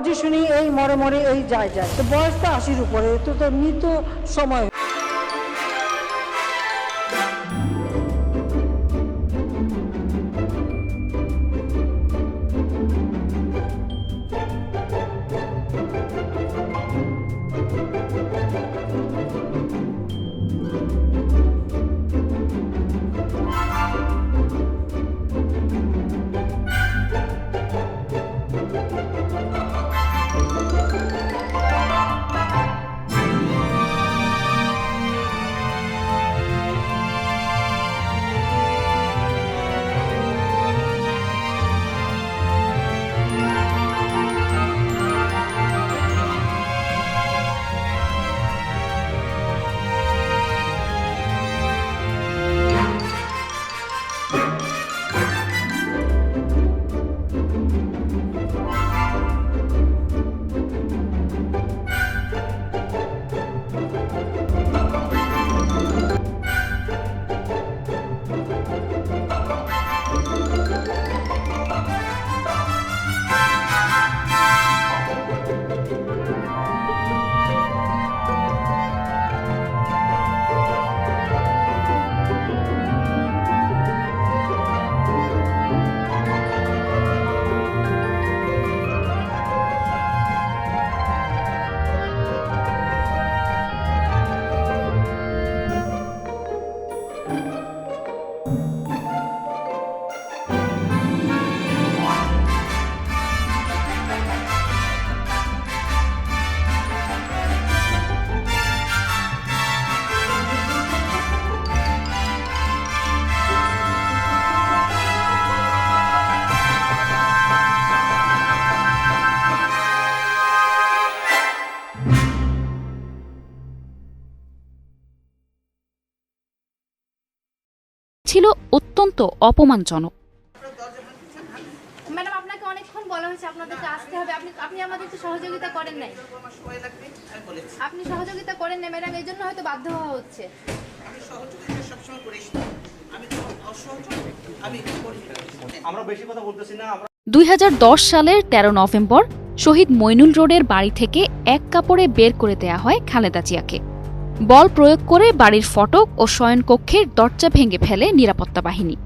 পজিশনই এই মরে মরে এই যায় যায়। তো বয়স তো আশির উপরে, তো তো মৃত সময়। ছিল অত্যন্ত অপমানজনক। ম্যাডাম আপনাকে অনেকক্ষণ বলা হয়েছে আপনাদেরকে আসতে হবে। আপনি সহযোগিতা করেন নাই। আপনি সহযোগিতা করেন নাই ম্যাডাম এই জন্য হয়তো বাধ্য হওয়া হচ্ছে। আমরা বেশি কথা বলতেছি না আমরা দুই সালের ১৩ নভেম্বর শহীদ মইনুল রোডের বাড়ি থেকে এক কাপড়ে বের করে দেয়া হয় খালেদা জিয়াকে। বল প্রয়োগ করে বাড়ির ফটক ও শয়নকক্ষের দরজা ভেঙে ফেলে নিরাপত্তা বাহিনী।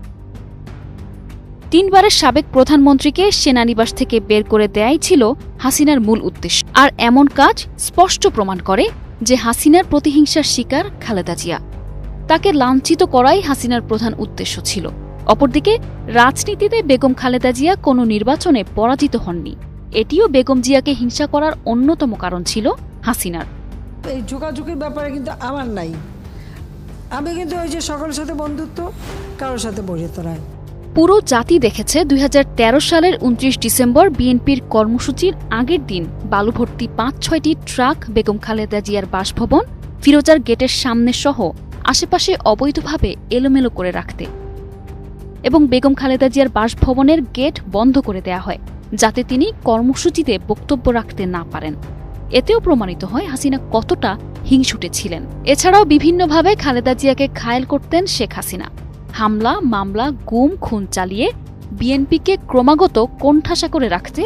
তিনবারের সাবেক প্রধানমন্ত্রীকে সেনানিবাস থেকে বের করে দেয়াই ছিল হাসিনার মূল উদ্দেশ্য। আর এমন কাজ স্পষ্ট প্রমাণ করে যে হাসিনার প্রতিহিংসার শিকার খালেদা জিয়া। তাকে লাঞ্ছিত করাই হাসিনার প্রধান উদ্দেশ্য ছিল। অপরদিকে, রাজনীতিতে বেগম খালেদা জিয়া কোনো নির্বাচনে পরাজিত হননি। এটিও বেগম জিয়াকে হিংসা করার অন্যতম কারণ ছিল হাসিনার। এই ঝুঁকাঝুঁকির ব্যাপারে কিন্তু আমার নাই। আমি কিন্তু ওই যে সকলের সাথে বন্ধুত্ব, কারোর সাথে বসিত নয় পুরো জাতি দেখেছে দু হাজার তেরো সালের উনত্রিশ ডিসেম্বর বিএনপির কর্মসূচির আগের দিন বালুভর্তি পাঁচ, ছয়টি ট্রাক, বেগম খালেদা জিয়ার বাসভবন, ফিরোজার গেটের সামনে সহ আশেপাশে অবৈধভাবে এলোমেলো করে রাখতে। এবং বেগম খালেদা জিয়ার বাসভবনের গেট বন্ধ করে দেয়া হয়, যাতে তিনি কর্মসূচিতে বক্তব্য রাখতে না পারেন। এতেও প্রমাণিত হয় হাসিনা কতটা হিংসুটে ছিলেন। এছাড়াও বিভিন্নভাবে খালেদা জিয়াকে ঘায়েল করতেন শেখ হাসিনা। হামলা মামলা গুম খুন চালিয়ে বিএনপিকে ক্রমাগত কোণঠাসা করে রাখতে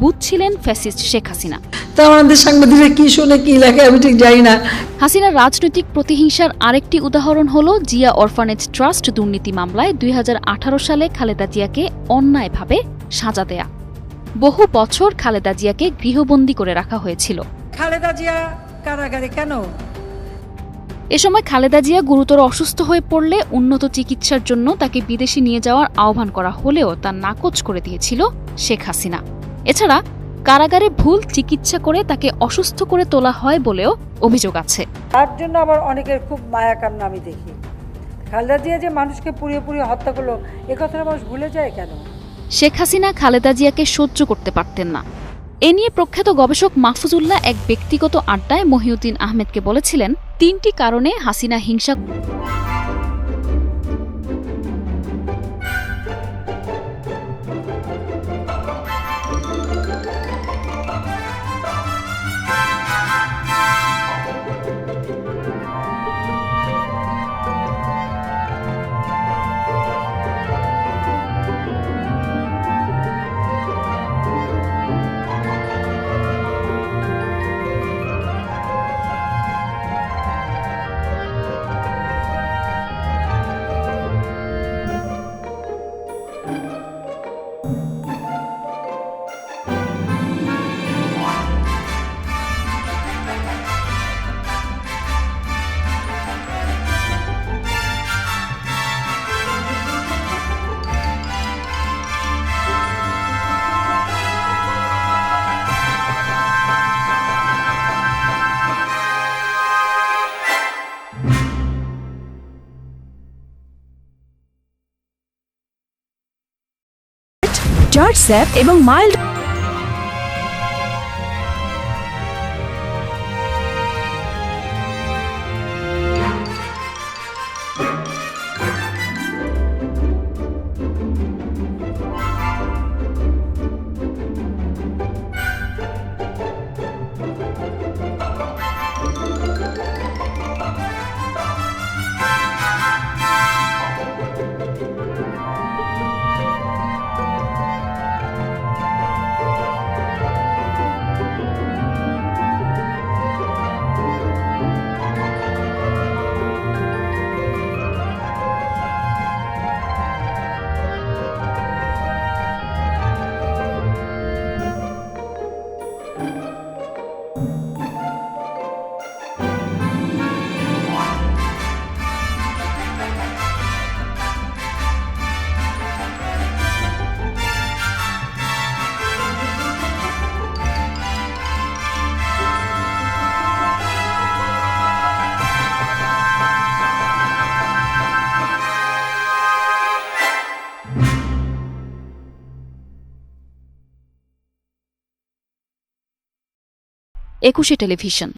বুঝছিলেন ফ্যাসিস্ট শেখ হাসিনা। তা আমাদের সাংবাদিকরা কি শুনে কি লেখে আমি ঠিক জানি না। হাসিনার রাজনৈতিক প্রতিহিংসার আরেকটি উদাহরণ হল জিয়া অরফানেজ ট্রাস্ট দুর্নীতি মামলায় দুই হাজার আঠারো সালে খালেদা জিয়াকে অন্যায়ভাবে সাজা দেয়া। বহু বছর খালেদা জিয়াকে গৃহবন্দী করে রাখা হয়েছিল। খালেদা জিয়া কারাগারে কেন? এ সময় খালেদা জিয়া গুরুতর অসুস্থ হয়ে পড়লে উন্নত চিকিৎসার জন্য তাকে বিদেশে নিয়ে যাওয়ার আহ্বান করা হলেও তা নাকচ করে দিয়েছিল শেখ হাসিনা। এছাড়া কারাগারে ভুল চিকিৎসা করে তাকে অসুস্থ করে তোলা হয় বলেও অভিযোগ আছে। তার জন্য আবার অনেকের খুব মায়া কান্না আমি দেখি। খালেদা জিয়া যে মানুষকে পুড়িয়ে পুড়িয়ে হত্যা করল এ কথাটা মানুষ ভুলে যায় কেন? শেখ হাসিনা, খালেদা জিয়াকে সহ্য করতে পারতেন না। এ নিয়ে প্রখ্যাত গবেষক মাহফুজুল্লাহ এক ব্যক্তিগত আড্ডায় মহিউদ্দিন আহমেদকে বলেছিলেন, তিনটি কারণে হাসিনা হিংসা হোয়াটসঅ্যাপ এবং মাইল্ড একুশে টেলিভিশন।